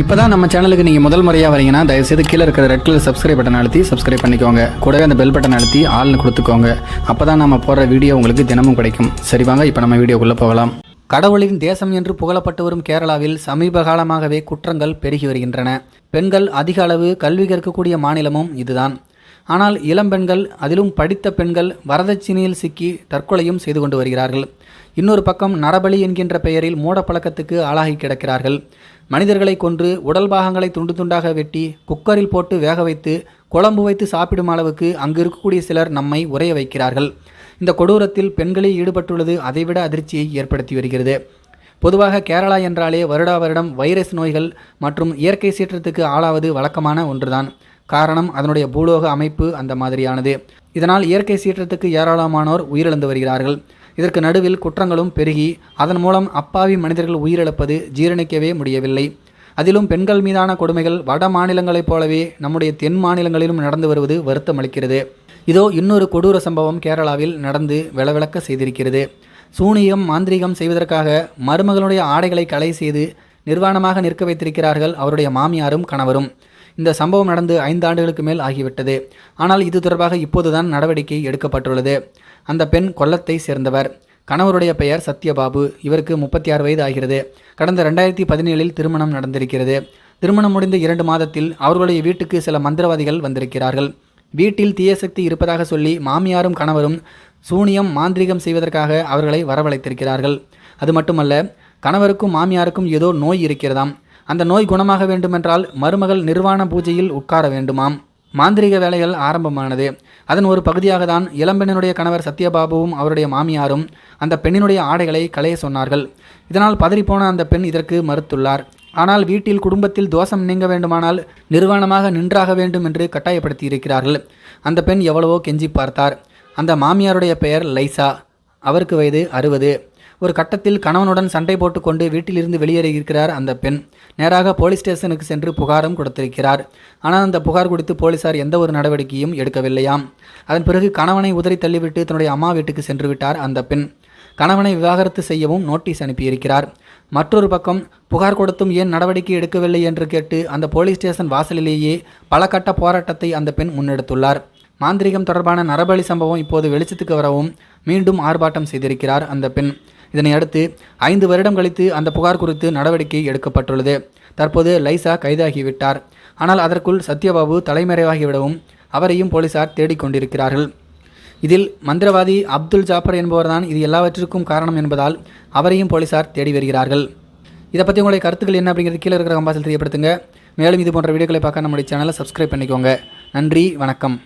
இப்போ தான் நம்ம சேனலுக்கு நீங்கள் முதல் முறையாக வரீங்கன்னா தயவுசெய்து கீழே இருக்கிற ரெட் கலர் சப்ஸ்கிரைப் பட்டன் அழுத்தி சப்ஸ்கிரைப் பண்ணிக்கோங்க. கூடவே அந்த பெல் பட்டன் அழுத்தி ஆள்னு கொடுத்துக்கோங்க. அப்போ தான் நம்ம போடுற வீடியோ உங்களுக்கு தினமும் கிடைக்கும். சரி வாங்க இப்போ நம்ம வீடியோக்குள்ளே போகலாம். கடவுளின் தேசம் என்று புகழப்பட்டு வரும் கேரளாவில் சமீப காலமாகவே குற்றங்கள் பெருகி வருகின்றன. பெண்கள் அதிக அளவு கல்வி கற்கக்கூடிய மாநிலமும் இதுதான். ஆனால் இளம்பெண்கள் அதிலும் படித்த பெண்கள் வரதட்சணையில் சிக்கி தற்கொலையும் செய்து கொண்டு வருகிறார்கள். இன்னொரு பக்கம் நரபலி என்கின்ற பெயரில் மூடப்பழக்கத்துக்கு ஆளாகி கிடக்கிறார்கள். மனிதர்களை கொன்று உடல் பாகங்களை துண்டு துண்டாக வெட்டி குக்கரில் போட்டு வேக வைத்து குழம்பு வைத்து சாப்பிடும் அளவுக்கு அங்கு இருக்கக்கூடிய சிலர் நம்மை உறைய வைக்கிறார்கள். இந்த கொடூரத்தில் பெண்களில் ஈடுபட்டுள்ளது அதைவிட அதிர்ச்சியை ஏற்படுத்தி வருகிறது. பொதுவாக கேரளா என்றாலே வருடா வருடம் வைரஸ் நோய்கள் மற்றும் இயற்கை சீற்றத்துக்கு ஆளாவது வழக்கமான ஒன்றுதான். காரணம் அதனுடைய பூலோக அமைப்பு அந்த மாதிரியானது. இதனால் இயற்கை சீற்றத்துக்கு ஏராளமானோர் உயிரிழந்து வருகிறார்கள். இதற்கு நடுவில் குற்றங்களும் பெருகி அதன் மூலம் அப்பாவி மனிதர்கள் உயிரிழப்பது ஜீரணிக்கவே முடியவில்லை. அதிலும் பெண்கள் மீதான கொடுமைகள் வட மாநிலங்களைப் போலவே நம்முடைய தென் மாநிலங்களிலும் நடந்து வருவது வருத்தம் அளிக்கிறது இதோ இன்னொரு கொடூர சம்பவம் கேரளாவில் நடந்து விளவிளக்க செய்திருக்கிறது. சூனியம் மாந்திரீகம் செய்வதற்காக மருமகளுடைய ஆடைகளை களை செய்து நிர்வாணமாக நிற்க வைத்திருக்கிறார்கள் அவருடைய மாமியாரும் கணவரும். இந்த சம்பவம் நடந்து ஐந்து ஆண்டுகளுக்கு மேல் ஆகிவிட்டது. ஆனால் இது தொடர்பாக இப்போதுதான் நடவடிக்கை எடுக்கப்பட்டுள்ளது. அந்த பெண் கொல்லத்தை சேர்ந்தவர். கணவருடைய பெயர் சத்யபாபு. இவருக்கு முப்பத்தி ஆறு வயது ஆகிறது. கடந்த ரெண்டாயிரத்தி பதினேழில் திருமணம் நடந்திருக்கிறது. திருமணம் முடிந்த இரண்டு மாதத்தில் அவர்களுடைய வீட்டுக்கு சில மந்திரவாதிகள் வந்திருக்கிறார்கள். வீட்டில் தீயசக்தி இருப்பதாக சொல்லி மாமியாரும் கணவரும் சூனியம் மாந்திரீகம் செய்வதற்காக அவர்களை வரவழைத்திருக்கிறார்கள். அது மட்டுமல்ல கணவருக்கும் மாமியாருக்கும் ஏதோ நோய் இருக்கிறதாம். அந்த நோய் குணமாக வேண்டுமென்றால் மருமகள் நிர்வாண பூஜையில் உட்கார வேண்டுமாம். மாந்திரிக வேலைகள் ஆரம்பமானது. அதன் ஒரு பகுதியாக தான் இளம்பெண்ணினுடைய கணவர் சத்யபாபுவும் அவருடைய மாமியாரும் அந்த பெண்ணினுடைய ஆடைகளை களைய சொன்னார்கள். இதனால் பதறிப்போன அந்த பெண் இதற்கு மறுத்துள்ளார். ஆனால் வீட்டில் குடும்பத்தில் தோஷம் நீங்க வேண்டுமானால் நிர்வாணமாக நின்றாக வேண்டும் என்று கட்டாயப்படுத்தி இருக்கிறார்கள் அந்த பெண் எவ்வளவோ கெஞ்சி பார்த்தார். அந்த மாமியாருடைய பெயர் லைசா. அவருக்கு வயது அறுபது. ஒரு கட்டத்தில் கணவனுடன் சண்டை போட்டுக்கொண்டு வீட்டிலிருந்து வெளியேறி இருக்கிறார் அந்த பெண். நேராக போலீஸ் ஸ்டேஷனுக்கு சென்று புகாரும் கொடுத்திருக்கிறார். ஆனால் அந்த புகார் கொடுத்து போலீசார் எந்த ஒரு நடவடிக்கையும் எடுக்கவில்லையாம். அதன் பிறகு கணவனை உதறி தள்ளிவிட்டு தன்னுடைய அம்மா வீட்டுக்கு சென்று விட்டார் அந்த பெண். கணவனை விவாகரத்து செய்யவும் நோட்டீஸ் அனுப்பியிருக்கிறார். மற்றொரு பக்கம் புகார் கொடுத்தும் ஏன் நடவடிக்கை எடுக்கவில்லை என்று கேட்டு அந்த போலீஸ் ஸ்டேஷன் வாசலிலேயே பல கட்ட போராட்டத்தை அந்த பெண் முன்னெடுத்துள்ளார். மாந்திரிகம் தொடர்பான நரபலி சம்பவம் இப்போது வெளிச்சத்துக்கு வரவும் மீண்டும் ஆர்ப்பாட்டம் செய்திருக்கிறார் அந்த பெண். இதனை அடுத்து ஐந்து வருடம் கழித்து அந்த புகார் குறித்து நடவடிக்கை எடுக்கப்பட்டுள்ளது. தற்போது லைசா கைதாகிவிட்டார். ஆனால் அதற்குள் சத்யபாபு தலைமறைவாகிவிடவும் அவரையும் போலீசார் தேடிக்கொண்டிருக்கிறார்கள் இதில் மந்திரவாதி அப்துல் ஜாஃபர் என்பவர்தான் இது எல்லாவற்றிற்கும் காரணம் என்பதால் அவரையும் போலீசார் தேடி வருகிறார்கள். இதை பற்றி உங்களுடைய கருத்துக்கள் என்ன அப்படிங்கிறது கீழே இருக்கிற கம்பாசில் தெரியப்படுத்துங்க. மேலும் இது போன்ற வீடியோக்களை பார்க்க நம்முடைய சேனலை சப்ஸ்கிரைப் பண்ணிக்கோங்க. நன்றி வணக்கம்.